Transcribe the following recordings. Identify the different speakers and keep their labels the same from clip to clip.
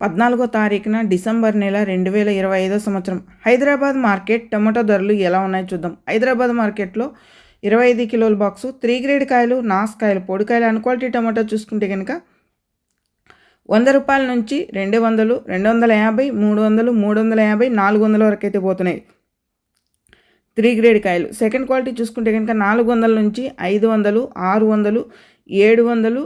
Speaker 1: పద్నాలుగో తారీఖున డిసెంబర్ నెల రెండు వేల ఇరవై ఐదో సంవత్సరం. హైదరాబాద్ మార్కెట్ టమాటో ధరలు ఎలా ఉన్నాయో చూద్దాం. హైదరాబాద్ మార్కెట్లో ఇరవై ఐదు కిలోల బాక్సు త్రీ గ్రేడ్ కాయలు నాస్ కాయలు పొడికాయలు అన్క్వాలిటీ టమాటో చూసుకుంటే కనుక వంద రూపాయల నుంచి రెండు వందలు రెండు వందల యాభై మూడు వందలు మూడు వందల యాభై నాలుగు వందల వరకు అయితే పోతున్నాయి. త్రీ గ్రేడ్ కాయలు. సెకండ్ క్వాలిటీ చూసుకుంటే కనుక నాలుగు వందల నుంచి ఐదు వందలు ఆరు వందలు ఏడు వందలు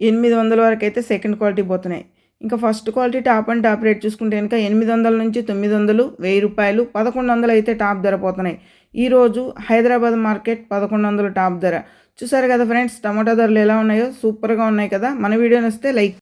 Speaker 1: ఎనిమిది వందల వరకు అయితే సెకండ్ క్వాలిటీ పోతున్నాయి. ఇంకా first quality top and top rate చూసుకుంటే కనుక ఎనిమిది వందల నుంచి తొమ్మిది వందలు వెయ్యి రూపాయలు పదకొండు వందలు అయితే టాప్ ధర పోతున్నాయి. ఈరోజు హైదరాబాద్ మార్కెట్ పదకొండు వందలు టాప్ ధర. చూసారు కదా ఫ్రెండ్స్ టమాటా ధరలు ఎలా ఉన్నాయో? సూపర్గా ఉన్నాయి కదా. మన వీడియో వస్తే లైక్